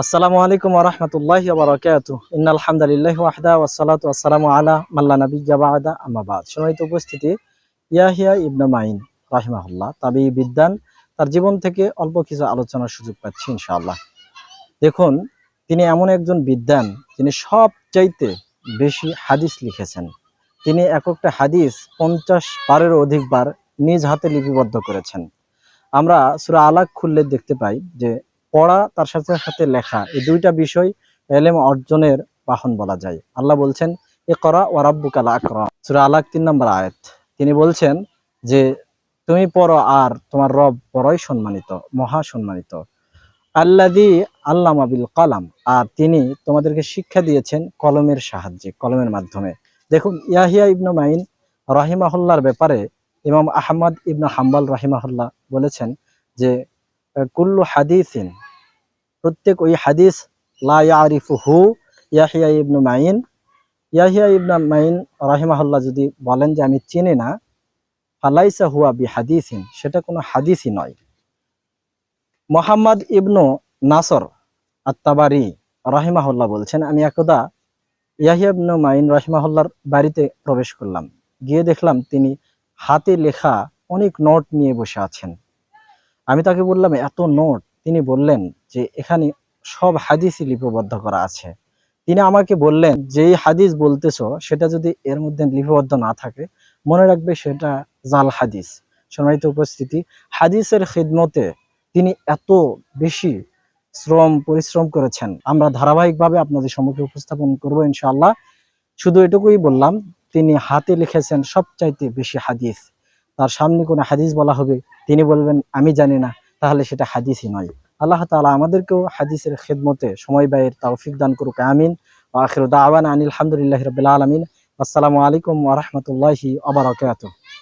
আসসালামু আলাইকুম ওরহমতুল্লাহ বারকাত ইন্নাল হামদুলিল্লাহ ওয়াহদা ওয়াসসালাতু ওয়াসসালামু আলা মাল্লা নবিয়্যা বা'দা, আম্মা বাদ। সম্মানিত উপস্থিতি, ইয়াহিয়া ইবনে মাইন রাহিমাহুল্লাহ তাবি বিদ্যান, তার জীবন থেকে অল্প কিছু আলোচনার সুযোগ পাচ্ছি ইনশাআল্লাহ। দেখুন, তিনি এমন একজন বিদ্যান, যিনি সব চাইতে বেশি হাদিস লিখেছেন। তিনি এক একটা হাদিস পঞ্চাশ বারেরও অধিকবার নিজ হাতে লিপিবদ্ধ করেছেন। আমরা সুরা আলাক খুললে দেখতে পাই যে পড়া, তার সাথে সাথে লেখা, এই দুইটা বিষয় এলেম অর্জনের বাহন বলা যায়। আল্লাহ বলছেন এ করা ওয়ারাব্বুকাল আকরা সুরা আলাক তিন নম্বর আয়াত। তিনি বলছেন যে, তুমি পড়ো আর তোমার রব বড়ই সম্মানিত, মহা সম্মানিত। আল্লাদি আল্লামা বিল কালাম, আর তিনি তোমাদেরকে শিক্ষা দিয়েছেন কলমের সাহায্যে, কলমের মাধ্যমে। দেখুন, ইয়াহিয়া ইবনু মাইন রাহিমাহুল্লার ব্যাপারে ইমাম আহমদ ইবনু হাম্বাল রাহিমাহুল্লাহ বলেছেন যে, কুল্লু হাদিসিন প্রত্যেক ওই হাদিস, লা ইয়ারিফুহু ইয়াহিয়া ইবনু মাইন ইয়াহিয়া ইবনু মাইন রাহিমাহুল্লাহ যদি বলেন যে আমি চিনি না, ফালাইসা হুয়া বি হাদিসিন সেটা কোনো হাদিসই নয়। মোহাম্মদ ইবনু নাসর আত্তাবারি রাহিমাহুল্লাহ বলছেন, আমি একদা ইয়াহিয়া ইবনু মাইন রাহিমাহুল্লাহর বাড়িতে প্রবেশ করলাম। গিয়ে দেখলাম তিনি হাতে লেখা অনেক নোট নিয়ে বসে আছেন। আমি তাকে বললাম, এত নোট? তিনি বললেন যে, এখানে সব হাদিসই লিপিবদ্ধ করা আছে। তিনি আমাকে বললেন যে এই হাদিস বলতেছ, সেটা যদি এর মধ্যে লিপিবদ্ধ না থাকে, মনে রাখবে সেটা জাল হাদিস। সম্মানিত উপস্থিতি, হাদিসের খিদমতে তিনি এত বেশি শ্রম, পরিশ্রম করেছেন। আমরা ধারাবাহিকভাবে আপনাদের সম্মুখে উপস্থাপন করব ইনশাআল্লাহ। শুধু এটুকুই বললাম, তিনি হাতে লিখেছেন সবচাইতে বেশি হাদিস। তার সামনে কোনো হাদিস বলা হবে, তিনি বলবেন, আমি জানি না। তাহলে সেটা হাদিসই নয়। আল্লাহ তালা আমাদেরকেও হাদিসের খেদমতে সময় ব্যয়ের তাওফিক দান করুক, আমিন। আখির দাওয়ান আনিল হামদুলিল্লাহি রবিল আলমিন। আসসালামু আলাইকুম ওরহমতুল্লাহি আবরকাত